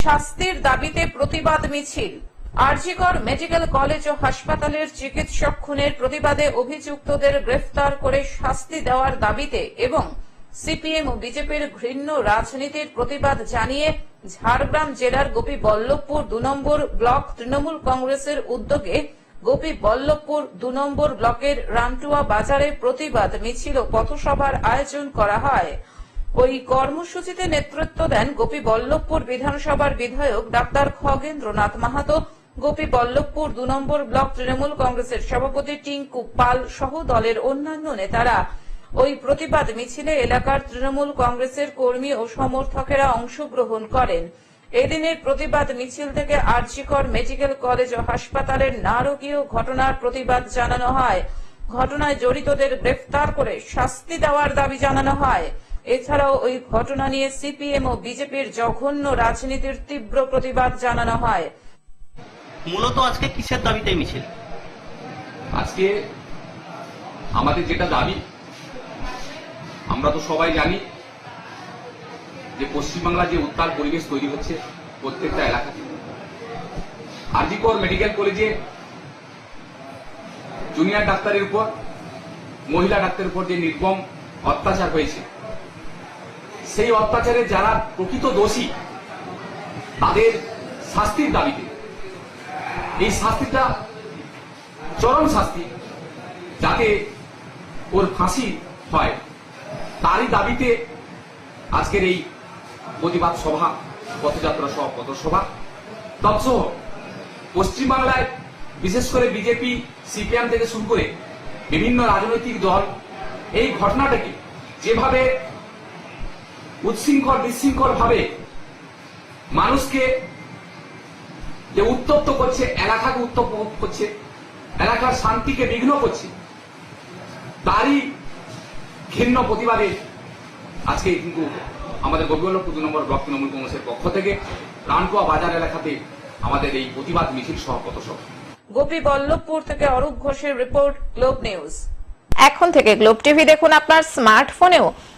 শাস্তির দাবিতে প্রতিবাদ মিছিল। আরজিকর মেডিকেল কলেজ ও হাসপাতালের চিকিৎসক খুনের প্রতিবাদে অভিযুক্তদের গ্রেফতার করে শাস্তি দেওয়ার দাবিতে এবং সিপিএম ও বিজেপির ঘৃণ্য রাজনীতির প্রতিবাদ জানিয়ে ঝাড়গ্রাম জেলার গোপী বল্লভপুর দু নম্বর ব্লক তৃণমূল কংগ্রেসের উদ্যোগে গোপী বল্লভপুর দু নম্বর ব্লকের রামটুয়া বাজারে প্রতিবাদ মিছিল ও পথসভার আয়োজন করা হয়। ওই কর্মসূচিতে নেতৃত্ব দেন গোপী বল্লভপুর বিধানসভার বিধায়ক ডাক্তার খগেন্দ্রনাথ মাহাতো, গোপী বল্লভপুর দু নম্বর ব্লক তৃণমূল কংগ্রেসের সভাপতি টিঙ্কু পাল সহ দলের অন্যান্য নেতারা। ওই প্রতিবাদ মিছিলে এলাকার তৃণমূল কংগ্রেসের কর্মী ও সমর্থকেরা অংশগ্রহণ করেন। এদিনের প্রতিবাদ মিছিল থেকে আরজিকর মেডিকেল কলেজ ও হাসপাতালের নারকীয় ঘটনার প্রতিবাদ জানানো হয়। ঘটনায় জড়িতদের গ্রেফতার করে শাস্তি দেওয়ার দাবি জানানো হয়। এছাড়াও ওই ঘটনা নিয়ে সিপিএম ও বিজেপির জঘন্য রাজনীতির তীব্র প্রতিবাদ জানানো হয়। মূলত আজকে কিসের দাবিতে মিছিল? আজকে আমাদের যেটা দাবি আমরা তো সবাই জানি যে পশ্চিমবাংলার যে উত্তাল পরিবেশ তৈরি হচ্ছে প্রত্যেকটা এলাকাতে। আরজিকর মেডিকেল কলেজে জুনিয়র ডাক্তারের উপর মহিলা ডাক্তারের উপর যে নির্মম অত্যাচার হয়েছে সেই অত্যাচারে যারা প্রকৃত দোষী, তাদের শাস্তির দাবিতে। এই শাস্তিটা চরম শাস্তি, যাতে ওর ফাঁসি হয়। তারই দাবিতে আজকের এই প্রতিবাদ সভা, পথযাত্রা সহ, পথসভা। তৎসহ পশ্চিমবাংলায় বিশেষ করে বিজেপি, সিপিএম থেকে শুরু করে বিভিন্ন রাজনৈতিক দল এই ঘটনাটাকে যেভাবে উচ্ছৃঙ্খল বিশৃঙ্খল ভাবে মানুষকে যে উত্তপ্ত করছে এলাকাকে উত্তপ্ত করছে এলাকার শান্তিকে বিঘ্ন করছে তারই ঘৃণ্য প্রতিবাদে আজকে কিন্তু আমাদের গোবিন্দপুর দু নম্বর ব্লক তৃণমূল কংগ্রেসের পক্ষ থেকে রানকুয়া বাজার এলাকাতে আমাদের এই প্রতিবাদ মিছিল সহপত সভা গোপী বল্লভপুর থেকে অরূপ ঘোষের রিপোর্ট গ্লোব নিউজ। এখন থেকে গ্লোব টিভি দেখুন আপনার স্মার্টফোনেও।